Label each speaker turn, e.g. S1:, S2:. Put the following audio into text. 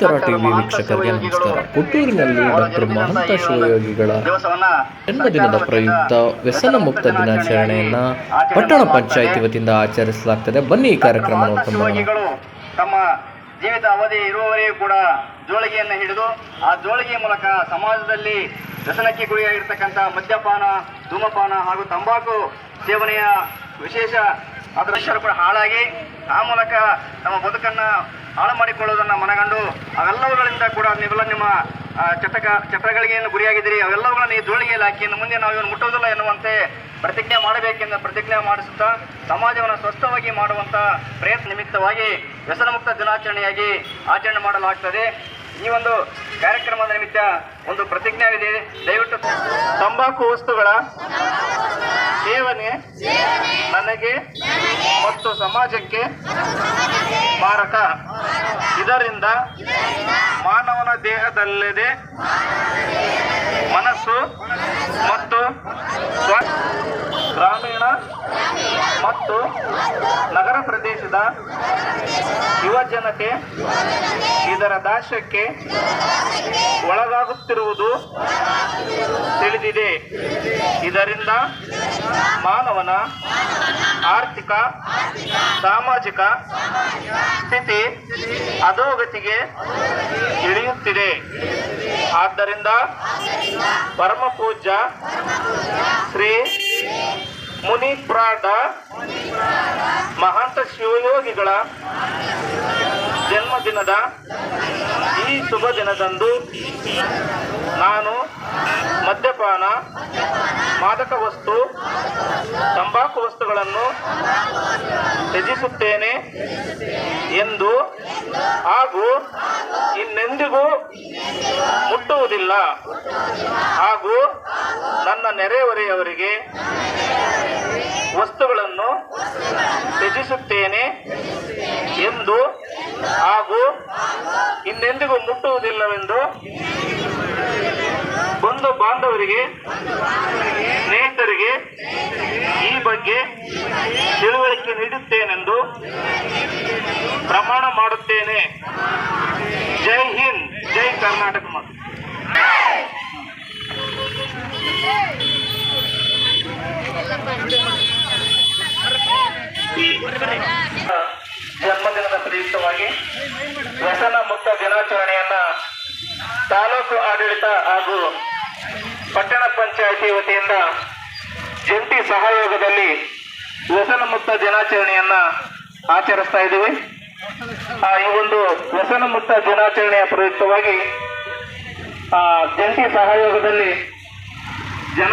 S1: ನಿರಂತರ ಟಿವಿ ವೀಕ್ಷಕರಿಗೆ ನಮಸ್ಕಾರ. ಪುತ್ತೂರಿನಲ್ಲಿ ಡಾಕ್ಟರ್ ಮಹಂತ ಶಿವಯೋಗಿಗಳ ಜನ್ಮದಿನದ ಪ್ರಯುಕ್ತ ವ್ಯಸನ ಮುಕ್ತ ದಿನಾಚರಣೆಯನ್ನ ಪಟ್ಟಣ ಪಂಚಾಯಿತಿ ವತಿಯಿಂದ ಆಚರಿಸಲಾಗ್ತದೆ. ಬನ್ನಿ ಈ ಕಾರ್ಯಕ್ರಮ ನೋಡ್ಕೊಂಡು ಬರೋಣ.
S2: ತಮ್ಮ ಜೀವಿತ ಅವಧಿ ಇರುವವರೆಗೂ ಕೂಡ ಜೋಳಿಗೆಯನ್ನು ಹಿಡಿದು ಆ ಜೋಳಿಗೆ ಮೂಲಕ ಸಮಾಜದಲ್ಲಿ ವ್ಯಸನಕ್ಕೆ ಗುರಿಯಾಗಿರ್ತಕ್ಕಂಥ ಮದ್ಯಪಾನ ಧೂಮಪಾನ ಹಾಗೂ ತಂಬಾಕು ಸೇವನೆಯ ವಿಶೇಷ ಅದರ ಕೂಡ ಹಾಳಾಗಿ ಆ ಮೂಲಕ ನಮ್ಮ ಬದುಕನ್ನ ಹಾಳು ಮಾಡಿಕೊಳ್ಳುವುದನ್ನು ಮನಗಂಡು ಅವೆಲ್ಲವುಗಳಿಂದ ಕೂಡ ನೀವೆಲ್ಲ ನಿಮ್ಮ ಚಟಕ ಚಟಗಳಿಗೆ ಏನು ಗುರಿಯಾಗಿದ್ದೀರಿ. ಅವೆಲ್ಲವುಗಳನ್ನು ಈ ಜೋಳಿಗೆಯಲ್ಲಿ ಹಾಕಿ ಇನ್ನು ಮುಂದೆ ನಾವು ಇವನು ಮುಟ್ಟೋದಿಲ್ಲ ಎನ್ನುವಂತೆ ಪ್ರತಿಜ್ಞೆ ಮಾಡಬೇಕೆಂದು ಪ್ರತಿಜ್ಞೆ ಮಾಡಿಸುತ್ತಾ ಸಮಾಜವನ್ನು ಸ್ವಸ್ಥವಾಗಿ ಮಾಡುವಂಥ ಪ್ರಯತ್ನ ನಿಮಿತ್ತವಾಗಿ ವ್ಯಸನ ಮುಕ್ತ ದಿನಾಚರಣೆಯಾಗಿ ಆಚರಣೆ ಮಾಡಲಾಗ್ತದೆ. ಈ ಒಂದು ಕಾರ್ಯಕ್ರಮದ ನಿಮಿತ್ತ ಒಂದು ಪ್ರತಿಜ್ಞೆಯಾಗಿದೆ. ದಯವಿಟ್ಟು ತಂಬಾಕು ವಸ್ತುಗಳ ಸೇವನೆ ನನಗೆ ಮತ್ತು ಸಮಾಜಕ್ಕೆ ಮಾರಕ. ಇದರಿಂದ ಮಾನವನ ದೇಹದಲ್ಲದೆ ಮನಸ್ಸು ಮತ್ತು ಸ್ವ ಗ್ರಾಮೀಣ ಮತ್ತು ನಗರ ಪ್ರದೇಶದ ಯುವ ಜನತೆ ಇದರ ದಾಶಕ್ಕೆ ಒಳಗಾಗುತ್ತಿರುವುದು ತಿಳಿದಿದೆ. ಇದರಿಂದ ಮಾನವನ ಆರ್ಥಿಕ, ಸಾಮಾಜಿಕ ಸ್ಥಿತಿ ಅಧೋಗತಿಗೆ ಇಳಿಯುತ್ತಿದೆ. ಆದ್ದರಿಂದ ಪರಮ ಪೂಜ್ಯ ಶ್ರೀ ಮುನಿಪ್ರಾಡ ಮಹಾಂತ ಶಿವಯೋಗಿಗಳ ಜನ್ಮದಿನದ ಈ ಶುಭ ದಿನದಂದು ನಾನು ಮದ್ಯಪಾನ ಮಾದಕ ವಸ್ತು, ತಂಬಾಕು ವಸ್ತುಗಳನ್ನು ತ್ಯಜಿಸುತ್ತೇನೆ ಎಂದು ಹಾಗೂ ಇನ್ನೆಂದಿಗೂ ಮುಟ್ಟುವುದಿಲ್ಲ ಹಾಗೂ ನನ್ನ ನೆರೆಹೊರೆಯವರಿಗೆ ವಸ್ತುಗಳನ್ನು ತ್ಯಜಿಸುತ್ತೇನೆ ಎಂದು ಹಾಗೂ ಇನ್ನೆಂದಿಗೂ ಮುಟ್ಟುವುದಿಲ್ಲವೆಂದು ಬಾಂಧವರಿಗೆ, ಸ್ನೇಹಿತರಿಗೆ ಈ ಬಗ್ಗೆ ತಿಳುವಳಿಕೆ ನೀಡುತ್ತೇನೆಂದು ಪ್ರಮಾಣ ಮಾಡುತ್ತೇನೆ. ಜೈ ಹಿಂದ್, ಜೈ ಕರ್ನಾಟಕ ಜನ್ಮದಿನದ ಪ್ರಯುಕ್ತವಾಗಿ ವ್ಯಸನ ಮುಕ್ತ ದಿನಾಚರಣೆಯನ್ನ ತಾಲೂಕು ಆಡಳಿತ ಹಾಗೂ ಪಂಚಾಯಿತಿ ವತಿಯಿಂದ ಜಂಟಿ ಸಹಯೋಗದಲ್ಲಿ ವ್ಯಸನ ಮುಕ್ತ ದಿನಾಚರಣೆಯನ್ನ ಆಚರಿಸ್ತಾ ಇದ್ದೀವಿ. ಈ ಒಂದು ವ್ಯಸನ ಮುಕ್ತ ದಿನಾಚರಣೆಯ ಪ್ರಯುಕ್ತವಾಗಿ ಜಂಟಿ ಸಹಯೋಗದಲ್ಲಿ ಜನ